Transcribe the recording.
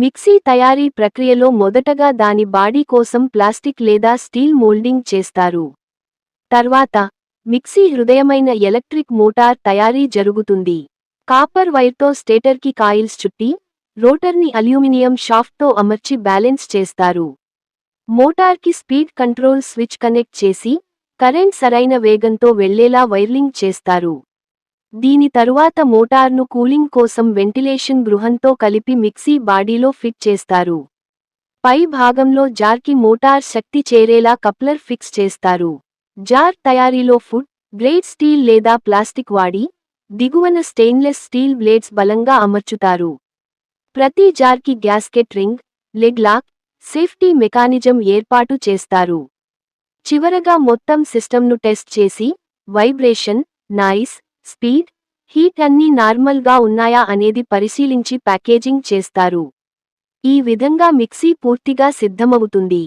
Mixie తయారీ ప్రక్రియలో మొదటగా దాని బాడీ కోసం ప్లాస్టిక్ లేదా స్టీల్ మోల్డింగ్ చేస్తారు. తర్వాత మిక్సీ హృదయమైన ఎలక్ట్రిక్ మోటార్ తయారీ జరుగుతుంది. కాపర్ వైర్తో స్టేటర్కి కాయిల్స్ చుట్టి రోటర్ని అల్యూమినియం షాఫ్ట్తో అమర్చి బ్యాలెన్స్ చేస్తారు. మోటార్కి స్పీడ్ కంట్రోల్ స్విచ్ కనెక్ట్ చేసి కరెంట్ సరైన వేగంతో వెళ్ళేలా వైర్లింగ్ చేస్తారు. దీని తరువాత మోటార్ను కూలింగ్ కోసం వెంటిలేషన్ గృహంతో కలిపి మిక్సీ బాడీలో ఫిట్ చేస్తారు. పై భాగంలో జార్కి మోటార్ శక్తి చేరేలా కప్లర్ ఫిక్స్ చేస్తారు. జార్ తయారీలో ఫుడ్ గ్రేడ్ స్టీల్ లేదా ప్లాస్టిక్ వాడి దిగువన స్టెయిన్లెస్ స్టీల్ బ్లేడ్స్ బలంగా అమర్చుతారు. ప్రతి జార్కి gasket ring leg lock safety mechanism ఏర్పాటు చేస్తారు. చివరగా మొత్తం సిస్టమ్ను టెస్ట్ చేసి వైబ్రేషన్ నాయిస్ స్పీడ్ హీట్ అన్నీ నార్మల్గా ఉన్నాయా అనేది పరిశీలించి ప్యాకేజింగ్ చేస్తారు. ఈ విధంగా మిక్సీ పూర్తిగా సిద్ధమవుతుంది.